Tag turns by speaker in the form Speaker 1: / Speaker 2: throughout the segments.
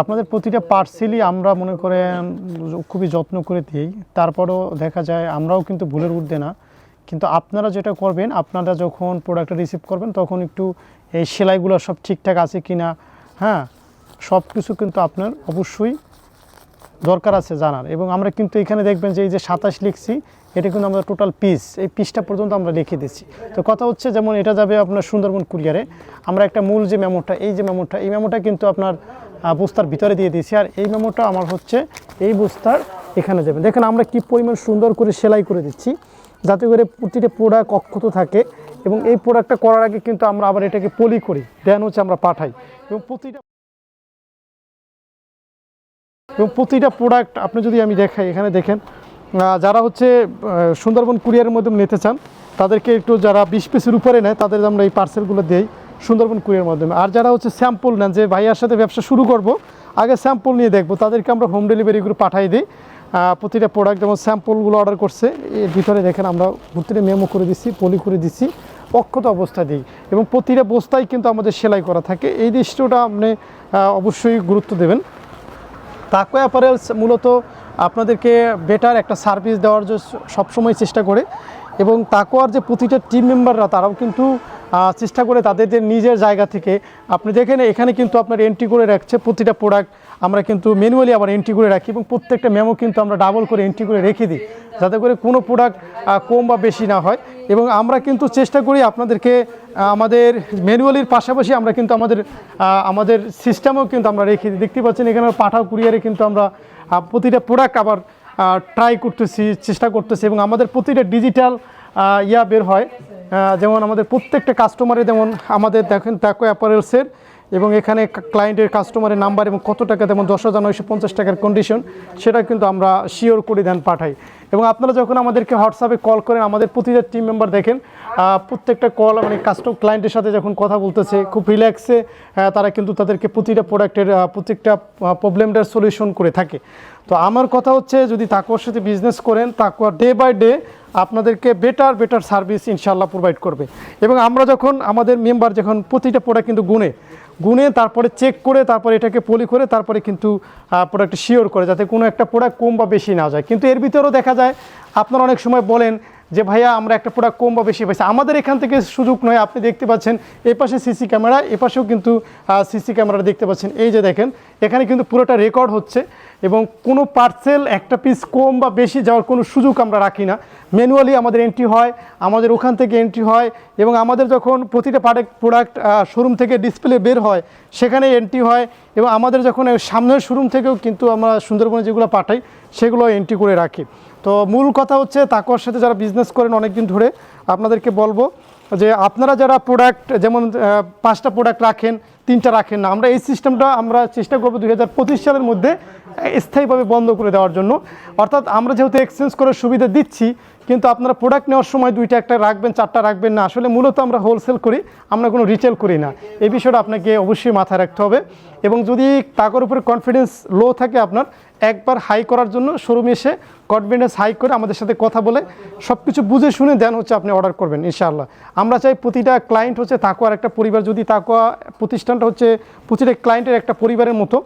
Speaker 1: আপনাদের প্রতিটা পার্সেলই আমরা মনে করেন খুবই যত্ন করে দিই। তারপরও দেখা যায় আমরাও কিন্তু ভুলের ঊর্ধ্বে না। কিন্তু আপনারা যেটা করবেন আপনারা যখন প্রোডাক্টটা রিসিভ করবেন তখন একটু এই সেলাইগুলো সব ঠিকঠাক আছে কি না হ্যাঁ সব কিছু কিন্তু আপনার অবশ্যই দরকার আছে জানার। এবং আমরা কিন্তু এখানে দেখবেন যে এই যে সাতাশ লিখছি এটা কিন্তু আমরা টোটাল পিস এই পিসটা পর্যন্ত আমরা লিখে দিচ্ছি। তো কথা হচ্ছে যেমন এটা যাবে আপনার সুন্দরবন কুরিয়ারে। আমরা একটা মূল যে মেমোটা এই যে মেমোটা এই মেমোটা কিন্তু আপনার বস্তার ভিতরে দিয়ে দিয়েছি। আর এই মেমোটা আমার হচ্ছে এই বস্তার এখানে যাবে। দেখেন আমরা কি পরিমাণ সুন্দর করে সেলাই করে দিচ্ছি, যাতে করে প্রতিটা প্রোডাক্ট অক্ষত থাকে এবং এই প্রোডাক্টটা করার আগে কিন্তু আমরা আবার এটাকে পলি করি দেন হচ্ছে আমরা পাঠাই। এবং প্রতিটা এবং প্রতিটা প্রোডাক্ট আপনি যদি আমি দেখাই, এখানে দেখেন যারা হচ্ছে সুন্দরবন কুরিয়ারের মধ্যে নিতে চান, তাদেরকে একটু যারা বিশ পিসের উপরে নেয়, তাদের আমরা এই পার্সেলগুলো দিই সুন্দরবন কুরিয়ার মাধ্যমে। আর যারা হচ্ছে স্যাম্পল নেন, যে ভাইয়ার সাথে ব্যবসা শুরু করব, আগে স্যাম্পল নিয়ে দেখব, তাদেরকে আমরা হোম ডেলিভারিগুলো পাঠাই দিই। প্রতিটা প্রোডাক্ট যেমন স্যাম্পলগুলো অর্ডার করছে, এর ভিতরে দেখেন আমরা প্রতিটা মেমো করে দিচ্ছি পলি করে দিচ্ছি, অক্ষত অবস্থা দিই। এবং প্রতিটা বস্তায় কিন্তু আমাদের সেলাই করা থাকে। এই দৃশ্যটা আপনি অবশ্যই গুরুত্ব দেবেন। তাকো অ্যাপারেলস মূলত আপনাদেরকে বেটার একটা সার্ভিস দেওয়ার জন্য সবসময় চেষ্টা করে। এবং তাকোয়ার যে প্রতিটা টিম মেম্বাররা তারাও কিন্তু চেষ্টা করে তাদের যে নিজের জায়গা থেকে, আপনি দেখেন এখানে কিন্তু আপনার এন্ট্রি করে রাখছে প্রতিটা প্রোডাক্ট আমরা কিন্তু ম্যানুয়ালি আবার এন্ট্রি করে রাখি এবং প্রত্যেকটা মেমো কিন্তু আমরা ডাবল করে এন্ট্রি করে রেখে দিই, যাতে করে কোনো প্রোডাক্ট কম বা বেশি না হয় এবং আমরা কিন্তু চেষ্টা করি আপনাদেরকে আমাদের ম্যানুয়ালির পাশাপাশি আমরা কিন্তু আমাদের আমাদের সিস্টেমও কিন্তু আমরা রেখে দিই। দেখতে পাচ্ছেন এখানে পাঠাও কুরিয়ারে কিন্তু আমরা প্রতিটা প্রোডাক্ট আবার ট্রাই করতেছি, চেষ্টা করতেছি এবং আমাদের প্রতিটা ডিজিটাল ইয়া বের হয়। যেমন আমাদের প্রত্যেকটা কাস্টমারে যেমন আমাদের দেখেন ট্যাকো অ্যাপারেলসের এবং এখানে ক্লায়েন্টের কাস্টমারের নাম্বার এবং কত টাকা যেমন দশ হাজার নয়শো পঞ্চাশ টাকার কন্ডিশন সেটা কিন্তু আমরা শিওর করে দেন পাঠাই। এবং আপনারা যখন আমাদেরকে হোয়াটসঅ্যাপে কল করেন, আমাদের প্রতিটা টিম মেম্বার দেখেন প্রত্যেকটা কল মানে কাস্টম ক্লায়েন্টের সাথে যখন কথা বলতেছে, খুব রিল্যাক্সে তারা কিন্তু তাদেরকে প্রতিটা প্রোডাক্টের প্রত্যেকটা প্রবলেমটার সলিউশন করে থাকে। তো আমার কথা হচ্ছে, যদি তাকুয়ার সাথে বিজনেস করেন, তাকুয়া ডে বাই ডে আপনাদেরকে বেটার বেটার সার্ভিস ইনশাল্লাহ প্রোভাইড করবে। এবং আমরা যখন, আমাদের মেম্বার যখন প্রতিটা প্রোডাক্ট কিন্তু গুনে গুনে, তারপরে চেক করে, তারপরে এটাকে পলি করে, তারপরে কিন্তু প্রোডাক্ট শিওর করে যাতে কোনো একটা প্রোডাক্ট কম বা বেশি না যায়। কিন্তু এর ভিতরেও দেখা যায়, আপনারা অনেক সময় বলেন যে, ভাইয়া, আমরা একটা প্রোডাক্ট কম বা বেশি পাইছি। আমাদের এখান থেকে সুযোগ নয়। আপনি দেখতে পাচ্ছেন, এপাশে সিসি ক্যামেরা এপাশেও কিন্তু সিসি ক্যামেরা দেখতে পাচ্ছেন। এই যে দেখেন এখানে কিন্তু পুরোটা রেকর্ড হচ্ছে এবং কোনো পার্সেল একটা পিস কম বা বেশি যাওয়ার কোনো সুযোগ আমরা রাখি না। ম্যানুয়ালি আমাদের এন্ট্রি হয়, আমাদের ওখান থেকে এন্ট্রি হয় এবং আমাদের যখন প্রতিটা প্রোডাক্ট প্রোডাক্ট শোরুম থেকে ডিসপ্লে বের হয় সেখানে এন্ট্রি হয় এবং আমাদের যখন সামনের শোরুম থেকেও কিন্তু আমরা সুন্দরবনে যেগুলো পাঠাই, সেগুলো এন্ট্রি করে রাখি। তো মূল কথা হচ্ছে তাকওয়ার সাথে যারা বিজনেস করেন অনেক দিন ধরে, আপনাদেরকে বলব যে আপনারা যারা প্রোডাক্ট যেমন পাঁচটা প্রোডাক্ট রাখেন তিনটা রাখেন না। আমরা এই সিস্টেমটা আমরা চেষ্টা করব দুই সালের মধ্যে স্থায়ীভাবে বন্ধ করে দেওয়ার জন্য। অর্থাৎ আমরা যেহেতু এক্সচেঞ্জ করার সুবিধা দিচ্ছি কিন্তু আপনারা প্রোডাক্ট নেওয়ার সময় দুইটা একটা রাখবেন, চারটা রাখবেন না। আসলে মূলত আমরা হোলসেল করি, আমরা কোনো রিটেল করি না। এই বিষয়টা আপনাকে অবশ্যই মাথায় রাখতে হবে। এবং যদি টাকার উপরে কনফিডেন্স লো থাকে আপনার, একবার হাই করার জন্য শোরুমে এসে কনফিডেন্স হাই করে আমাদের সাথে কথা বলে সব কিছু বুঝে শুনে দেন হচ্ছে আপনি অর্ডার করবেন, ইনশাআল্লাহ। আমরা চাই প্রতিটা ক্লায়েন্ট হচ্ছে তাকুয়ার একটা পরিবার। যদি তাকুয়া প্রতিষ্ঠানটা হচ্ছে প্রতিটা ক্লায়েন্টের একটা পরিবারের মতো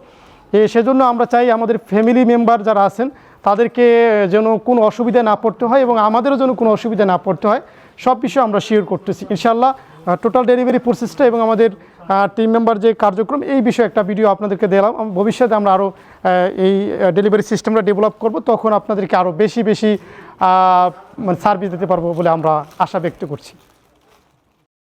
Speaker 1: সেজন্য আমরা চাই আমাদের ফ্যামিলি মেম্বার যারা আছেন, তাদেরকে যেন কোনো অসুবিধা না পড়তে হয় এবং আমাদেরও যেন কোনো অসুবিধা না পড়তে হয়। সব বিষয়ে আমরা শিওর করতেছি। ইনশাআল্লাহ টোটাল ডেলিভারি প্রসেসটা এবং আমাদের টিম মেম্বার যে কার্যক্রম, এই বিষয়ে একটা ভিডিও আপনাদেরকে দিলাম। ভবিষ্যতে আমরা আরও এই ডেলিভারি সিস্টেমটা ডেভেলপ করব, তখন আপনাদেরকে আরও বেশি বেশি মানে সার্ভিস দিতে পারব বলে আমরা আশা ব্যক্ত করছি।